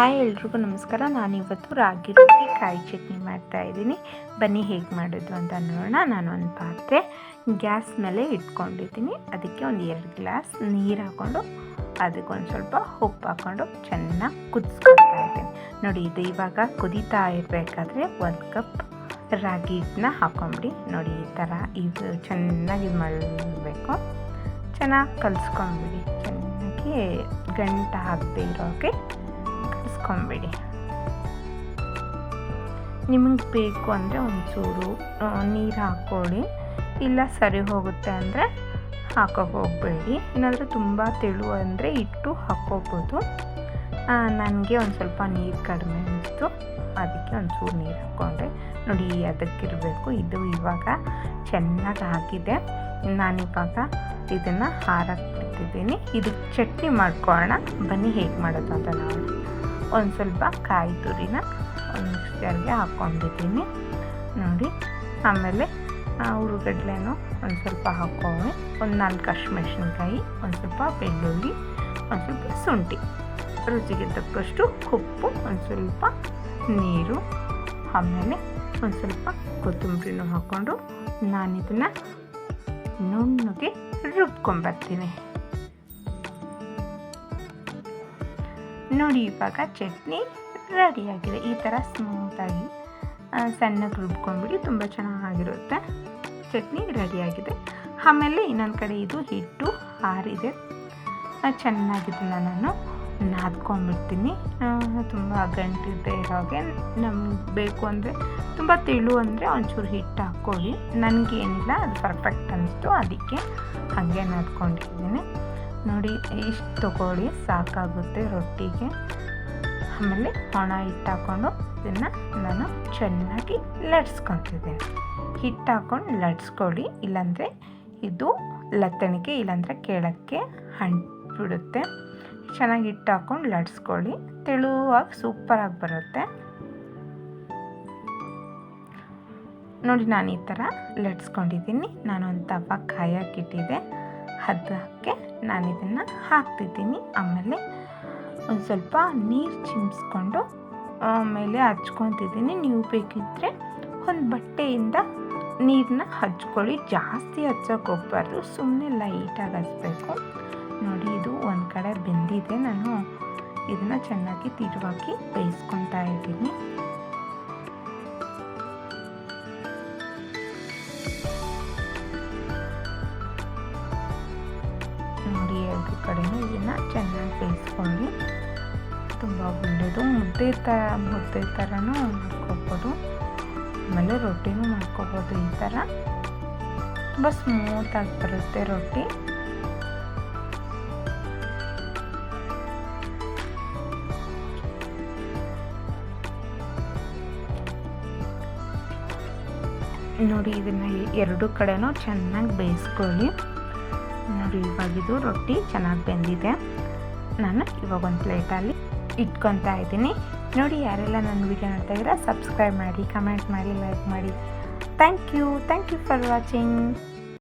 Hi ಎಲ್ರಿಗೂ ನಮಸ್ಕಾರ. ನಾನಿವತ್ತು ರಾಗಿ ರೊಟ್ಟಿ, ಕಾಯಿ ಚಟ್ನಿ ಮಾಡ್ತಾ ಇದ್ದೀನಿ. ಬನ್ನಿ ಹೇಗೆ ಮಾಡೋದು ಅಂತ ನೋಡೋಣ. ನಾನು ಒಂದು ಪಾತ್ರೆ ಗ್ಯಾಸ್ ಮೇಲೆ ಇಟ್ಕೊಂಡಿದ್ದೀನಿ. ಅದಕ್ಕೆ ಒಂದು ಎರಡು ಗ್ಲಾಸ್ ನೀರು ಹಾಕ್ಕೊಂಡು ಅದಕ್ಕೊಂದು ಸ್ವಲ್ಪ ಉಪ್ಪು ಹಾಕ್ಕೊಂಡು ಚೆನ್ನಾಗಿ ಕುದಿಸ್ಕೊಳ್ತಾ ಇದ್ದೀನಿ. ನೋಡಿ, ಇದು ಇವಾಗ ಕುದೀತಾ ಇರಬೇಕಾದ್ರೆ ಒಂದು ಕಪ್ ರಾಗಿ ಹಿಟ್ಟನ್ನ ಹಾಕೊಂಬಿಡಿ. ನೋಡಿ, ಈ ಥರ ಇದು ಚೆನ್ನಾಗಿ ಮಾಡಬೇಕು ಚೆನ್ನಾಗಿ ಕಲಿಸ್ಕೊಂಬಿಡಿ. ಚೆನ್ನಾಗಿ ಗಂಟು ಹಾಕದೇ ಇರೋಕ್ಕೆ ಕಲಿಸ್ಕೊಂಬಿಡಿ ನಿಮಗೆ ಬೇಕು ಅಂದರೆ ಒಂಚೂರು ನೀರು ಹಾಕ್ಕೊಳ್ಳಿ. ಇಲ್ಲ ಸರಿ ಹೋಗುತ್ತೆ ಅಂದರೆ ಹಾಕೋಕೆ ಹೋಗಬೇಡಿ. ಏನಾದರೂ ತುಂಬ ತೆಳು ಅಂದರೆ ಇಟ್ಟು ಹಾಕ್ಕೋಬೋದು. ನನಗೆ ಒಂದು ಸ್ವಲ್ಪ ನೀರು ಕಡಿಮೆ ಅನ್ನಿಸ್ತು ಅದಕ್ಕೆ ಒಂಚೂರು ನೀರು ಹಾಕ್ಕೊಂಡೆ. ನೋಡಿ, ಅದಕ್ಕಿರಬೇಕು. ಇದು ಇವಾಗ ಚೆನ್ನಾಗಿ ಹಾಕಿದೆ. ನಾನಿವಾಗ ಇದನ್ನು ಹಾರಕ್ಕೆ ಬಿಡ್ತಿದ್ದೀನಿ ಇದಕ್ಕೆ ಚಟ್ನಿ ಮಾಡ್ಕೊಳ್ಳೋಣ. ಬನ್ನಿ, ಹೇಗೆ ಮಾಡೋದು ಅಂತ ನಾವು ಒಂದು ಸ್ವಲ್ಪ ಕಾಯಿ ತುರಿನ ಒಂದು ಮಿಕ್ಸ್ಚರ್ಗೆ ಹಾಕ್ಕೊಂಡಿದ್ದೀನಿ ನೋಡಿ, ಆಮೇಲೆ ಹುರುಗಡ್ಲೆನೂ ಒಂದು ಸ್ವಲ್ಪ ಹಾಕ್ಕೊಂಡು ಒಂದು ನಾಲ್ಕು ಹಸಿಮೆಣ್ಸಿನ್ಕಾಯಿ, ಒಂದು ಸ್ವಲ್ಪ ಬೆಳ್ಳುಳ್ಳಿ, ಒಂದು ಸ್ವಲ್ಪ ಶುಂಠಿ. ರುಚಿಗೆ ತಕ್ಕಷ್ಟು ಉಪ್ಪು, ಒಂದು ಸ್ವಲ್ಪ ನೀರು, ಆಮೇಲೆ ಒಂದು ಸ್ವಲ್ಪ ಕೊತ್ತಂಬರಿನೂ ಹಾಕ್ಕೊಂಡು ನಾನಿದನ್ನು ನುಣ್ಣಗೆ ರುಬ್ಕೊಂಬರ್ತೀನಿ ನೋಡಿ, ಇವಾಗ ಚಟ್ನಿ ರೆಡಿಯಾಗಿದೆ. ಈ ಥರ ಸ್ಮೂತಾಗಿ ಸಣ್ಣಗೆ ರುಬ್ಕೊಂಡ್ಬಿಡಿ ತುಂಬ ಚೆನ್ನಾಗಿರುತ್ತೆ. ಚಟ್ನಿ ರೆಡಿಯಾಗಿದೆ. ಆಮೇಲೆ ಇನ್ನೊಂದು ಕಡೆ ಇದು ಹಿಟ್ಟು, ಆರಿದೆ. ಚೆನ್ನಾಗಿದ್ದನ್ನ ನಾನು ನಾದ್ಕೊಂಡ್ಬಿಡ್ತೀನಿ. ತುಂಬ ಗಂಟಿದ್ದೆ ಇರೋಗೆ ನಮ್ಗೆ ಬೇಕು ಅಂದರೆ, ತುಂಬ ತೆಳು ಅಂದರೆ ಒಂಚೂರು ಹಿಟ್ಟು ಹಾಕ್ಕೊಳ್ಳಿ. ನನಗೇನಿಲ್ಲ, ಅದು ಪರ್ಫೆಕ್ಟ್ ಅನ್ನಿಸ್ತು ಅದಕ್ಕೆ ಹಾಗೆ ನಾದ್ಕೊಂಡಿದ್ದೀನಿ. ನೋಡಿ, ಇಷ್ಟು ತಗೊಳ್ಳಿ, ಸಾಕಾಗುತ್ತೆ ರೊಟ್ಟಿಗೆ. ಆಮೇಲೆ ಒಣ ಹಿಟ್ಟು ಹಾಕ್ಕೊಂಡು ಇದನ್ನು ನಾನು ಚೆನ್ನಾಗಿ ಲಟ್ಸ್ಕೊತಿದ್ದೀನಿ ಹಿಟ್ಟು ಹಾಕ್ಕೊಂಡು ಲಟ್ಸ್ಕೊಳ್ಳಿ, ಇಲ್ಲಾಂದರೆ ಇದು ಲತ್ತಣಿಕೆ ಇಲ್ಲಾಂದರೆ ಕೆಳಕ್ಕೆ ಬಿಡುತ್ತೆ ಚೆನ್ನಾಗಿ ಹಿಟ್ಟು ಹಾಕ್ಕೊಂಡು ಲಟ್ಸ್ಕೊಳ್ಳಿ, ತೆಳುವಾಗಿ ಸೂಪರಾಗಿ ಬರುತ್ತೆ. ನೋಡಿ, ನಾನು ಈ ಥರ ಲಟ್ಸ್ಕೊಂಡಿದ್ದೀನಿ. ನಾನು ಒಂದು ತವ ಕಾಯಕ್ಕಿಟ್ಟಿದ್ದೆ ಅದಕ್ಕೆ ನಾನು ಇದನ್ನು ಹಾಕ್ತಿದ್ದೀನಿ. ಆಮೇಲೆ ಒಂದು ಸ್ವಲ್ಪ ನೀರು ಚಿಮ್ಸ್ಕೊಂಡು, ಆಮೇಲೆ ಹಚ್ಕೊತಿದ್ದೀನಿ. ನೀವು ಬೇಕಿದ್ದರೆ ಒಂದು ಬಟ್ಟೆಯಿಂದ ನೀರನ್ನ ಹಚ್ಕೊಳ್ಳಿ. ಜಾಸ್ತಿ ಹಚ್ಚೋಕೆ ಹೋಗ್ಬಾರ್ದು. ಸುಮ್ಮನೆ ಲೈಟಾಗಿ ಹಚ್ಬೇಕು. ನೋಡಿ, ಇದು ಒಂದು ಕಡೆ ಬೆಂದಿದೆ. ನಾನು ಇದನ್ನು ಚೆನ್ನಾಗಿ ತಿರುವಾಗಿ ಬೇಯಿಸ್ಕೊತಾ ಇದ್ದೀನಿ. ಇದನ್ನು ಚೆನ್ನಾಗಿ ಬೇಯಿಸ್ಕೊಳ್ಳಿ ತುಂಬ ಒಳ್ಳೆಯದು ಮುದ್ದೆ ತ, ಮುದ್ದೆ ಥರನೂ ಮಾಡ್ಕೋಬೋದು. ಆಮೇಲೆ ರೊಟ್ಟಿನೂ ಮಾಡ್ಕೋಬೋದು ಈ ಥರ ತುಂಬ ಸ್ಮೂತಾಗಿ ಬರುತ್ತೆ ರೊಟ್ಟಿ. ನೋಡಿ, ಇದನ್ನು ಎರಡು ಕಡೆನೂ ಚೆನ್ನಾಗಿ ಬೇಯಿಸ್ಕೊಳ್ಳಿ. ನೋಡಿ ಇವಾಗಿದು ರೊಟ್ಟಿ ಚೆನ್ನಾಗಿ ಬೆಂದಿದೆ. ನಾನು ಇವಾಗ ಒಂದು ಪ್ಲೇಟಲ್ಲಿ ಇಟ್ಕೊತಾ ಇದ್ದೀನಿ. ನೋಡಿ ಯಾರೆಲ್ಲ ನನ್ನ ವೀಡಿಯೋ ನೋಡ್ತಾ ಇದ್ದೀರಾ ಸಬ್ಸ್ಕ್ರೈಬ್ ಮಾಡಿ ಕಮೆಂಟ್ ಮಾಡಿ ಲೈಕ್ ಮಾಡಿ. Thank you thank you for watching